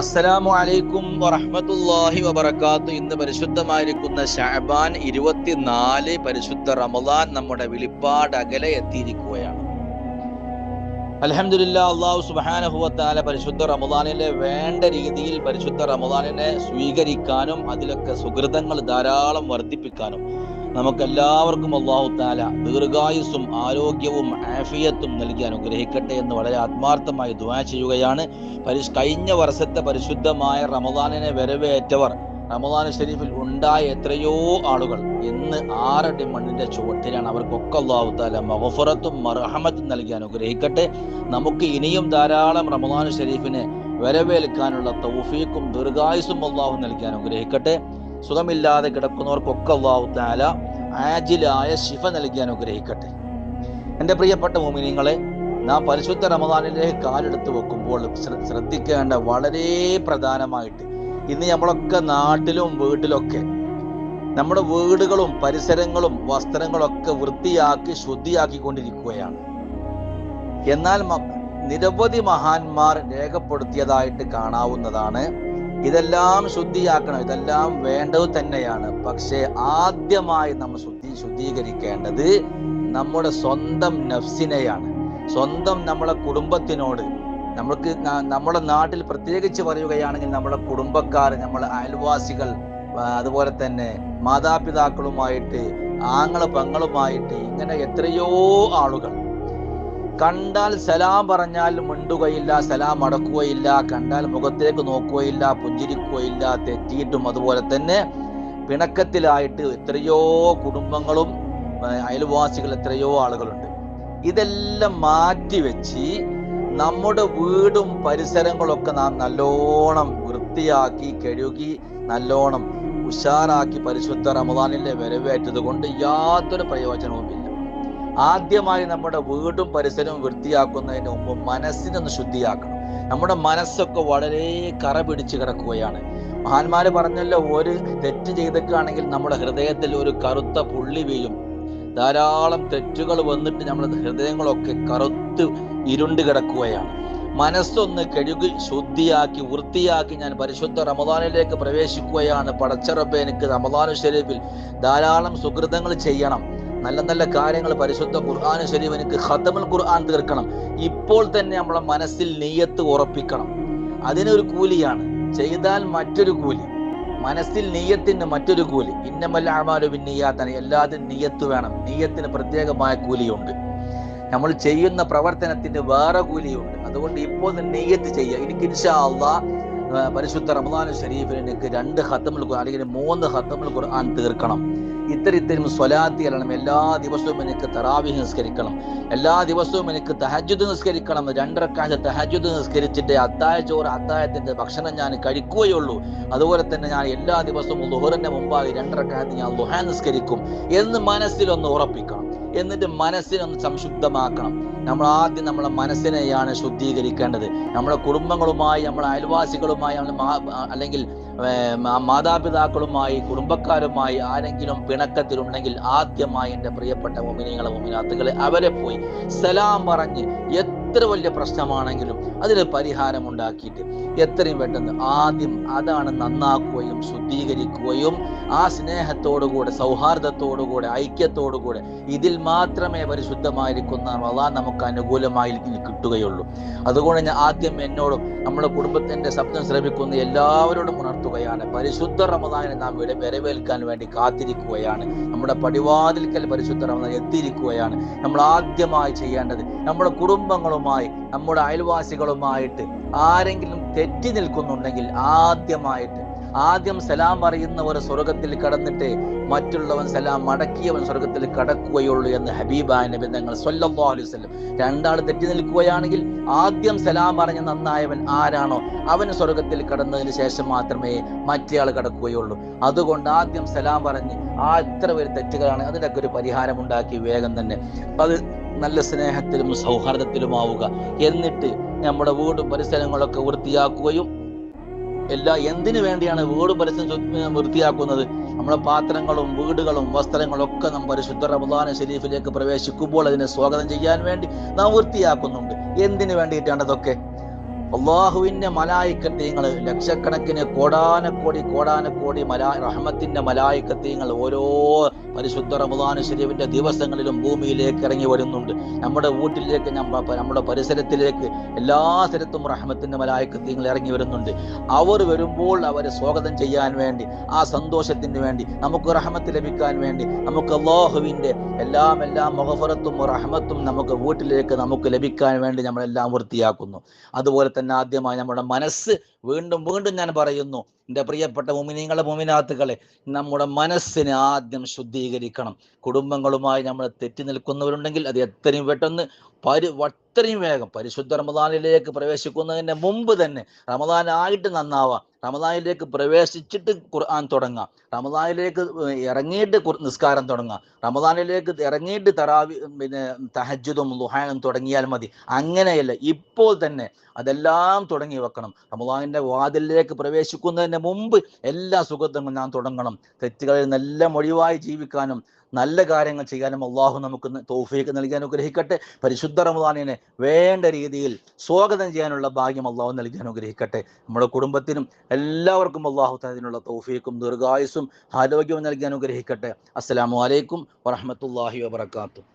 അസ്സലാമു അലൈക്കും വറഹ്മത്തുള്ളാഹി വബർക്കാത്തു ഇന്ന് പരിശുദ്ധമായിരിക്കുന്ന ഷഅബാൻ ഇരുപത്തിനാല് പരിശുദ്ധ റമദാൻ നമ്മുടെ വിളിപ്പാട് അകലെ എത്തിയിരിക്കുകയാണ്. അലഹമില്ല അള്ളാഹു സുബ്ഹാനഹു വതആല പരിശുദ്ധ റമദാനിലെ വേണ്ട രീതിയിൽ പരിശുദ്ധ റമദാനിനെ സ്വീകരിക്കാനും അതിലൊക്കെ സുഹൃതങ്ങൾ ധാരാളം വർദ്ധിപ്പിക്കാനും നമുക്കെല്ലാവർക്കും അള്ളാഹു താല ദീർഘായുസ്സും ആരോഗ്യവും ആഫിയത്തും നൽകി അനുഗ്രഹിക്കട്ടെ എന്ന് വളരെ ആത്മാർത്ഥമായി ദുആ ചെയ്യുകയാണ്. പരിശ് കഴിഞ്ഞ വർഷത്തെ പരിശുദ്ധമായ റമദാനിനെ വരവേറ്റവർ റമദാൻ ഷെരീഫിൽ ഉണ്ടായ എത്രയോ ആളുകൾ ഇന്ന് ആറടി മണ്ണിന്റെ ചുവട്ടിലാണ്. അവർക്കൊക്കെ അള്ളാഹു താല മഹഫുറത്തും മർഹമത്തും നൽകി അനുഗ്രഹിക്കട്ടെ. നമുക്ക് ഇനിയും ധാരാളം റമദാൻ ഷെരീഫിനെ വരവേൽക്കാനുള്ള തൗഫീഖും ദീർഘായുസും അള്ളാഹു നൽകി അനുഗ്രഹിക്കട്ടെ. സുഖമില്ലാതെ കിടക്കുന്നവർക്കൊക്കെ അള്ളാഹു താല ആജിലായ ശിഫ നൽകി അനുഗ്രഹിക്കട്ടെ. എന്റെ പ്രിയപ്പെട്ട മോമിനിങ്ങളെ നാം പരിശുദ്ധ റമദാനിലേക്ക് കാലെടുത്ത് വെക്കുമ്പോൾ ശ്രദ്ധിക്കേണ്ട വളരെ പ്രധാനമായിട്ട് ഇന്ന് നമ്മളൊക്കെ നാട്ടിലും വീട്ടിലൊക്കെ നമ്മുടെ വീടുകളും പരിസരങ്ങളും വസ്ത്രങ്ങളൊക്കെ വൃത്തിയാക്കി ശുദ്ധിയാക്കിക്കൊണ്ടിരിക്കുകയാണ്. എന്നാൽ നിരവധി മഹാന്മാർ രേഖപ്പെടുത്തിയതായിട്ട് കാണാവുന്നതാണ് ഇതെല്ലാം ശുദ്ധിയാക്കണം. ഇതെല്ലാം വേണ്ടത് തന്നെയാണ്. പക്ഷേ ആദ്യമായി നമ്മൾ ശുദ്ധി ശുദ്ധീകരിക്കേണ്ടത് നമ്മുടെ സ്വന്തം നഫ്സിനെയാണ്. സ്വന്തം നമ്മളെ കുടുംബത്തിനോട് നമ്മൾക്ക് നമ്മുടെ നാട്ടിൽ പ്രത്യേകിച്ച് പറയുകയാണെങ്കിൽ നമ്മുടെ കുടുംബക്കാർ നമ്മളെ അയൽവാസികൾ അതുപോലെ തന്നെ മാതാപിതാക്കളുമായിട്ട് ആങ്ങൾ പങ്ങളുമായിട്ട് ഇങ്ങനെ എത്രയോ ആളുകൾ കണ്ടാൽ സലാം പറഞ്ഞാൽ മിണ്ടുകയില്ല സലാം അടക്കുകയില്ല കണ്ടാൽ മുഖത്തേക്ക് നോക്കുകയില്ല പുഞ്ചിരിക്കുകയില്ല തെറ്റിയിട്ടും അതുപോലെ തന്നെ പിണക്കത്തിലായിട്ട് എത്രയോ കുടുംബങ്ങളും അയൽവാസികൾ എത്രയോ ആളുകളുണ്ട്. ഇതെല്ലാം മാറ്റി മാറ്റിവെച്ച് നമ്മുടെ വീടും പരിസരങ്ങളൊക്കെ നാം നല്ലോണം വൃത്തിയാക്കി കഴുകി നല്ലോണം ഉഷാറാക്കി പരിശുദ്ധ റമദാനിലെ വരവേറ്റത് കൊണ്ട് യാതൊരു പ്രയോജനവുമില്ല ആദ്യമായി നമ്മുടെ വീടും പരിസരവും വൃത്തിയാക്കുന്നതിന് മുമ്പ് മനസ്സിനൊന്ന് ശുദ്ധിയാക്കണം. നമ്മുടെ മനസ്സൊക്കെ വളരെ കറ പിടിച്ച് കിടക്കുകയാണ്. മഹാന്മാര് പറഞ്ഞല്ലോ ഒരു തെറ്റ് ചെയ്തൊക്കെയാണെങ്കിൽ നമ്മുടെ ഹൃദയത്തിൽ ഒരു കറുത്ത പുള്ളി വീഴും. ധാരാളം തെറ്റുകൾ വന്നിട്ട് നമ്മുടെ ഹൃദയങ്ങളൊക്കെ കറുത്ത് ഇരുണ്ട് കിടക്കുകയാണ്. മനസ്സൊന്ന് കഴുകി ശുദ്ധിയാക്കി വൃത്തിയാക്കി ഞാൻ പരിശുദ്ധ റമദാനിലേക്ക് പ്രവേശിക്കുകയാണ്. പടച്ചറബ് എനിക്ക് റമദാനു ഷരീഫിൽ ധാരാളം സുഹൃതങ്ങൾ ചെയ്യണം. നല്ല നല്ല കാര്യങ്ങൾ പരിശുദ്ധ ഖുർആൻ ശരീഫ് എനിക്ക് ഖത്തമൽ ഖുർആൻ തീർക്കണം. ഇപ്പോൾ തന്നെ നമ്മളെ മനസ്സിൽ നെയ്യത്ത് ഉറപ്പിക്കണം. അതിനൊരു കൂലിയാണ്. ചെയ്താൽ മറ്റൊരു കൂലി. മനസ്സിൽ നെയ്യത്തിന് മറ്റൊരു കൂലി. ഇന്നമല്ല അമാലു നെയ്യാത്താണ് എല്ലാത്തിനും നെയ്യത്ത് വേണം. നെയ്യത്തിന് പ്രത്യേകമായ കൂലിയുണ്ട്. നമ്മൾ ചെയ്യുന്ന പ്രവർത്തനത്തിന് വേറെ കൂലിയുണ്ട്. അതുകൊണ്ട് ഇപ്പോൾ നെയ്യത്ത് ചെയ്യുക. എനിക്ക് ഇൻഷാ അള്ളാ ആ, പരിശുദ്ധ റമദാൻ ഷരീഫിൽ എനിക്ക് രണ്ട് ഹത്തമുൽ ഖുർആൻ അല്ലെങ്കിൽ മൂന്ന് ഹത്തമുൽ ഖുർആൻ തീർക്കണം. ഇത്തരത്തിലും സ്വലാത്തി അല്ലണം എല്ലാ ദിവസവും എനിക്ക് തറാവിഹ് നിസ്കരിക്കണം. എല്ലാ ദിവസവും എനിക്ക് തഹജുദ് നിസ്കരിക്കണം. രണ്ടരക്കാശ് തഹജുദ് നിസ്കരിച്ചിട്ട് അത്തായ ചോറ് അത്തായത്തിന്റെ ഭക്ഷണം ഞാൻ കഴിക്കുകയുള്ളൂ അതുപോലെ തന്നെ ഞാൻ എല്ലാ ദിവസവും ലുഹറിന്റെ മുമ്പായി രണ്ടരക്കാലത്ത് ഞാൻ ലുഹാ നിസ്കരിക്കും എന്ന് മനസ്സിലൊന്ന് ഉറപ്പിക്കണം. എന്നിട്ട് മനസ്സിനൊന്ന് സംശുദ്ധമാക്കണം. നമ്മൾ ആദ്യം നമ്മളെ മനസ്സിനെയാണ് ശുദ്ധീകരിക്കേണ്ടത്. നമ്മുടെ കുടുംബങ്ങളുമായി നമ്മുടെ അയൽവാസികളുമായി അല്ലെങ്കിൽ മാതാപിതാക്കളുമായി കുടുംബക്കാരുമായി ആരെങ്കിലും പിണക്കത്തിലുണ്ടെങ്കിൽ ആദ്യമായി എന്റെ പ്രിയപ്പെട്ട ഒമിനികളെ ഒമിനാത്തുകളെ അവരെ പോയി സലാം പറഞ്ഞ് എത്ര വലിയ പ്രശ്നമാണെങ്കിലും അതിൽ പരിഹാരം ഉണ്ടാക്കിയിട്ട് എത്രയും പെട്ടെന്ന് ആദ്യം അതാണ് നന്നാക്കുകയും ശുദ്ധീകരിക്കുകയും ആ സ്നേഹത്തോടുകൂടെ സൗഹാർദ്ദത്തോടുകൂടെ ഐക്യത്തോടുകൂടെ ഇതിൽ മാത്രമേ പരിശുദ്ധമായിരിക്കുന്ന റമദാൻ നമുക്ക് അനുകൂലമായി കിട്ടുകയുള്ളൂ. അതുകൊണ്ട് ഞാൻ ആദ്യം എന്നോടും നമ്മുടെ കുടുംബത്തിന്റെ ശബ്ദം ശ്രമിക്കുന്ന എല്ലാവരോടും ഉണർത്തുകയാണ്. പരിശുദ്ധ റമദാനെ നാം ഇവിടെ വരവേൽക്കാൻ വേണ്ടി കാത്തിരിക്കുകയാണ്. നമ്മുടെ പടിവാതിൽക്കൽ പരിശുദ്ധ റമദാൻ എത്തിയിരിക്കുകയാണ്. നമ്മൾ ആദ്യമായി ചെയ്യേണ്ടത് നമ്മുടെ കുടുംബങ്ങളുമായി നമ്മുടെ അയൽവാസികളുമായിട്ട് ആരെങ്കിലും തെറ്റി നിൽക്കുന്നുണ്ടെങ്കിൽ ആദ്യമായിട്ട് ആദ്യം സലാം അറിയുന്നവർ സ്വർഗത്തിൽ കടന്നിട്ട് മറ്റുള്ളവൻ സലാം മടക്കിയവൻ സ്വർഗത്തിൽ കടക്കുകയുള്ളൂ എന്ന് ഹബീബായ നബി തങ്ങൾ സ്വല്ലല്ലാഹു അലൈഹി വസല്ലം. രണ്ടാൾ തെറ്റി നിൽക്കുകയാണെങ്കിൽ ആദ്യം സലാം പറഞ്ഞ് നന്നായവൻ ആരാണോ? അവൻ സ്വർഗത്തിൽ കടന്നതിന് ശേഷം മാത്രമേ മറ്റേയാൾ കടക്കുകയുള്ളൂ. അതുകൊണ്ട് ആദ്യം സലാം പറഞ്ഞ് ആ എത്ര പേര് തെറ്റുകളാണ്. അതിനൊക്കെ ഒരു പരിഹാരം ഉണ്ടാക്കി വേഗം തന്നെ. അത് നല്ല സ്നേഹത്തിലും സൗഹാർദ്ദത്തിലുമാവുക. എന്നിട്ട് നമ്മുടെ വീടും പരിസരങ്ങളൊക്കെ വൃത്തിയാക്കുകയും എല്ലാ എന്തിനു വേണ്ടിയാണ് വീട് പരിസരം വൃത്തിയാക്കുന്നത്? നമ്മുടെ പാത്രങ്ങളും വീടുകളും വസ്ത്രങ്ങളും ഒക്കെ നാം പരിശുദ്ധ റമദാന ശരീഫിലേക്ക് പ്രവേശിക്കുമ്പോൾ അതിനെ സ്വാഗതം ചെയ്യാൻ വേണ്ടി നാം വൃത്തിയാക്കുന്നുണ്ട്. എന്തിനു വേണ്ടിയിട്ടാണ് അതൊക്കെ? അള്ളാഹുവിന്റെ മലായിക്കത്തീങ്ങൾ ലക്ഷക്കണക്കിന് കോടാനക്കോടി കോടാനക്കോടി മലാ റഹ്മത്തിന്റെ മലായിക്കത്തീങ്ങൾ ഓരോ പരിശുദ്ധ റമദാൻ ശരീഫിന്റെ ദിവസങ്ങളിലും ഭൂമിയിലേക്ക് ഇറങ്ങി വരുന്നുണ്ട്. നമ്മുടെ വീട്ടിലേക്ക് നമ്മ- നമ്മുടെ പരിസരത്തിലേക്ക് എല്ലാ സ്ഥലത്തും റഹ്മത്തിന്റെ മലായിക്കത്തീങ്ങൾ ഇറങ്ങി വരുന്നുണ്ട്. അവർ വരുമ്പോൾ അവരെ സ്വാഗതം ചെയ്യാൻ വേണ്ടി ആ സന്തോഷത്തിന് വേണ്ടി നമുക്ക് റഹ്മത്ത് ലഭിക്കാൻ വേണ്ടി നമുക്ക് അള്ളാഹുവിന്റെ എല്ലാം എല്ലാം മുഖഫറത്തും റഹ്മത്തും നമുക്ക് വീട്ടിലേക്ക് നമുക്ക് ലഭിക്കാൻ വേണ്ടി നമ്മളെല്ലാം വൃത്തിയാക്കുന്നു. അതുപോലെ തന്നെ ആദ്യമായി നമ്മുടെ മനസ്സ് വീണ്ടും വീണ്ടും ഞാൻ പറയുന്നു എന്റെ പ്രിയപ്പെട്ട മുമിനിങ്ങളെ മുമിനാത്തുകളെ നമ്മുടെ മനസ്സിനെ ആദ്യം ശുദ്ധീകരിക്കണം. കുടുംബങ്ങളുമായി നമ്മൾ തെറ്റി നിൽക്കുന്നവരുണ്ടെങ്കിൽ അത് എത്രയും പെട്ടെന്ന് പരി അത്രയും വേഗം പരിശുദ്ധ റമദാനിലേക്ക് പ്രവേശിക്കുന്നതിന് മുമ്പ് തന്നെ റമദാൻ ആയിട്ട് നന്നാവാം. റമദാനിലേക്ക് പ്രവേശിച്ചിട്ട് ഖുർആൻ തുടങ്ങാം. റമദാനിലേക്ക് ഇറങ്ങിയിട്ട് നിസ്കാരം തുടങ്ങാം. റമദാനിലേക്ക് ഇറങ്ങിയിട്ട് തറാവി പിന്നെ തഹജ്ജുദും ലുഹാനും തുടങ്ങിയാൽ മതി. അങ്ങനെയല്ല ഇപ്പോൾ തന്നെ അതെല്ലാം തുടങ്ങി വെക്കണം. റമദാനിന്റെ വാതിലിലേക്ക് പ്രവേശിക്കുന്നതിന് മുമ്പ് എല്ലാ സുഖത്തങ്ങളും ഞാൻ തുടങ്ങണം. തെറ്റുകളിൽ നല്ല ഒഴിവായി ജീവിക്കാനും നല്ല കാര്യങ്ങൾ ചെയ്യാനും അള്ളാഹു നമുക്ക് തോഫീക്ക് നൽകി അനുഗ്രഹിക്കട്ടെ. പരിശുദ്ധ റമദാനിനെ വേണ്ട രീതിയിൽ സ്വാഗതം ചെയ്യാനുള്ള ഭാഗ്യം അള്ളാഹു നൽകി അനുഗ്രഹിക്കട്ടെ. നമ്മുടെ കുടുംബത്തിനും എല്ലാവർക്കും അള്ളാഹു അതിനുള്ള തൗഫീക്കും ദീർഘായുസും ആരോഗ്യവും നൽകി അനുഗ്രഹിക്കട്ടെ. അസ്സലാമു അലൈക്കും വറഹ്മത്തുള്ളാഹി വബറകാതുഹു.